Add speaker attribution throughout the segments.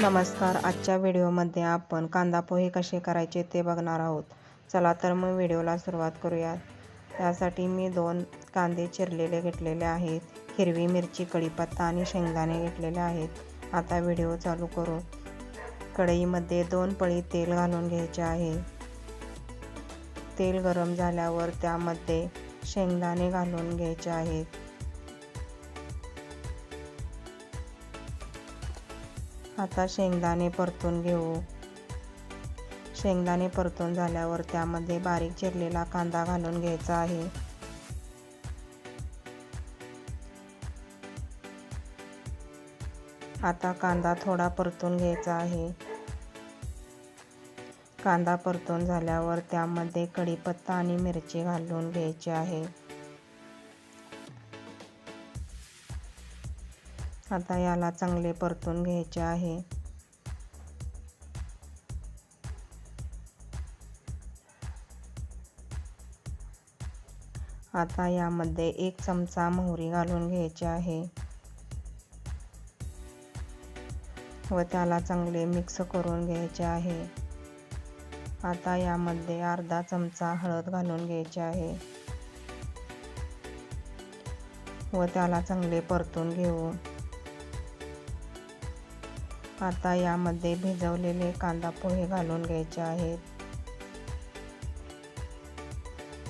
Speaker 1: नमस्कार. आजच्या व्हिडिओमध्ये आपण कांदा पोहे कसे करायचे ते बघणार आहोत. चला तर मग व्हिडिओला सुरुवात करूया त्यासाठी मी दोन कांदे चिरलेले घेतलेले आहेत. हिरवी मिरची कढीपत्ता आणि शेंगदाणे घेतलेले आहेत. आता व्हिडिओ चालू करू. कढईमध्ये दोन पळी तेल घालून घ्यायचे आहे. तेल गरम झाल्यावर त्यामध्ये शेंगदाणे घालून घ्यायचे आहेत. आता शेंगदाणे परतून घेऊ. शेंगदाणे परतून झाल्यावर त्यामध्ये बारीक चिरलेला कांदा घालून घ्यायचा आहे. आता कांदा थोडा परतून घ्यायचा आहे. कांदा परतून झाल्यावर त्यामध्ये कढीपत्ता आणि मिरची घालून घ्यायची आहे. आता याला चांगले परतून घ्यायचे आहे. आता यामध्ये एक चमचा मोहरी घालून घ्यायची आहे. व त्याला चांगले मिक्स करून घ्यायचे आहे. आता यामध्ये अर्धा चमचा हळद घालून घ्यायची आहे. व त्याला चांगले परतून घेऊ. आता यामध्ये भिजवलेले कांदा पोहे घालून घ्यायचे आहेत.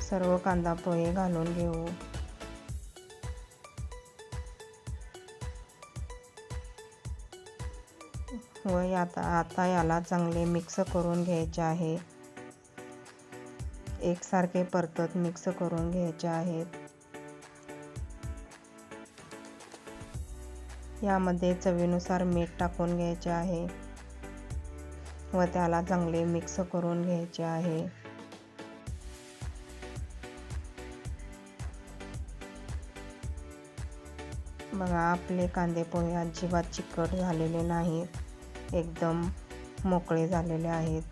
Speaker 1: सर्व कांदा पोहे घालून घेऊ. व आता आता याला चांगले मिक्स करून घ्यायचे आहे. एकसारखे परतत मिक्स करून घ्यायचे आहेत. यामध्ये चवीनुसार मीठ टाकून घ्यायचे आहे व त्याला चांगले मिक्स करून घ्यायचे आहे. बघा आपले कांदे पोहे अजिबात चिकट झालेले नाहीत. एकदम मोकळे झालेले आहेत.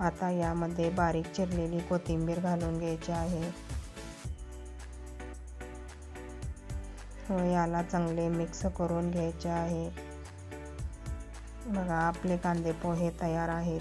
Speaker 1: आता यामध्ये बारीक चिरलेली कोथिंबीर घालून घ्यायची आहे. हो, याला चांगले मिक्स करून घ्यायचे आहे. बघा आपले कांदे पोहे तयार आहेत.